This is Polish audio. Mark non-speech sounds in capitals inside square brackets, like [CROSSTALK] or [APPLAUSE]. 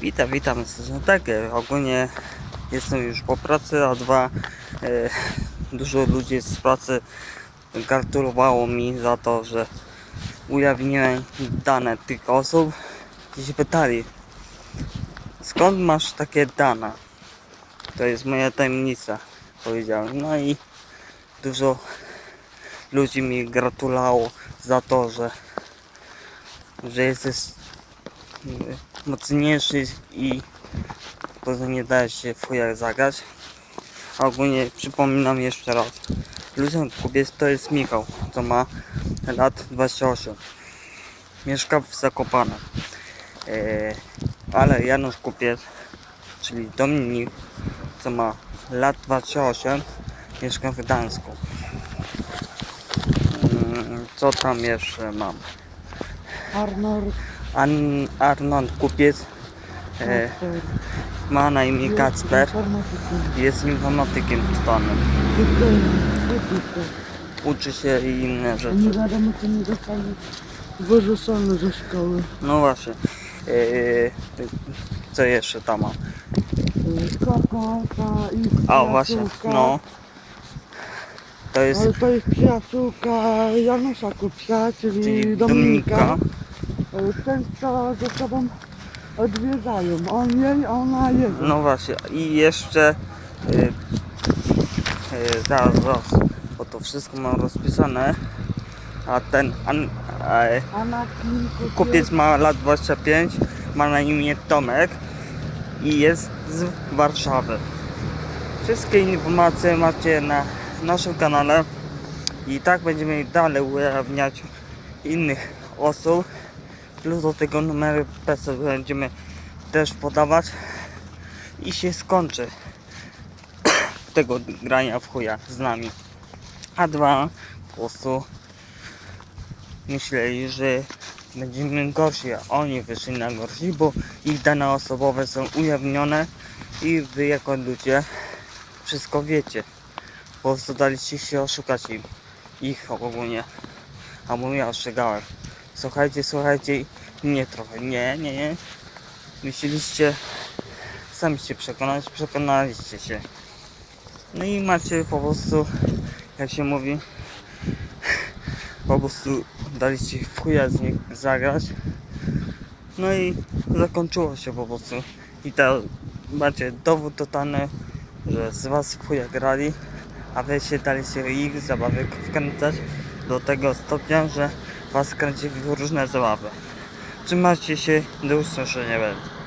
Witam, witam. No tak, e, ogólnie jestem już po pracy, a dwa e, dużo ludzi z pracy gratulowało mi za to, że ujawniłem dane tych osób i się pytali skąd masz takie dane? To jest moja tajemnica, powiedziałem. No i dużo ludzi mi gratulało za to, że że jesteś mocniejszy i poza nie da się chujach zagrać. A ogólnie przypominam jeszcze raz. Ludziom kobiet to jest Michał, co ma lat 28. Mieszka w Zakopanem. E, ale Janusz Kupiec, czyli Dominik, co ma lat 28, mieszka w Gdańsku. Mm, Co tam jeszcze mam? Arnold An Arnold Kupiec e, ma na imię Kacper, jest informatykiem. Tylko Uczy się i inne Nie rzeczy. wiadomo czy nie zostanie wyrzucony ze szkoły. No właśnie. E, co jeszcze tam mam? Kakałka i A właśnie, no. To jest Ale to jest przyjaciółka Janusza Kupca, czyli, czyli Dominika. Dominika. E, Często ze sobą odwiedzają. On jej, a ona jego. No właśnie. I jeszcze e, e, zaraz, zaraz, bo to wszystko mam rozpisane. A ten an, e, Anakin Kupiec. Kupiec ma lat 25, ma na imię Tomek i jest z Warszawy. Wszystkie informacje macie na naszym kanale i tak będziemy dalej ujawniać innych osób. Plus do tego numery PESEL będziemy też podawać i się skończy [COUGHS] tego grania w chuja z nami. A dwa po prostu myśleli, że będziemy gorsi, a oni wyszli na gorsi, bo ich dane osobowe są ujawnione i wy jako ludzie wszystko wiecie. Po prostu daliście się oszukać im, ich ogólnie. Albo ja ostrzegałem. Słuchajcie, słuchajcie, nie trochę, nie, nie, nie. Myśleliście, sami się przekonać, przekonaliście się. No i macie po prostu, jak się mówi, po prostu daliście w chuja z nich zagrać. No i zakończyło się po prostu. I teraz macie dowód totalny, że z was w chuja grali, a wy się daliście ich zabawek wkręcać do tego stopnia, że was kręci w różne zabawy. Trzymajcie się, do usłyszenia będzie.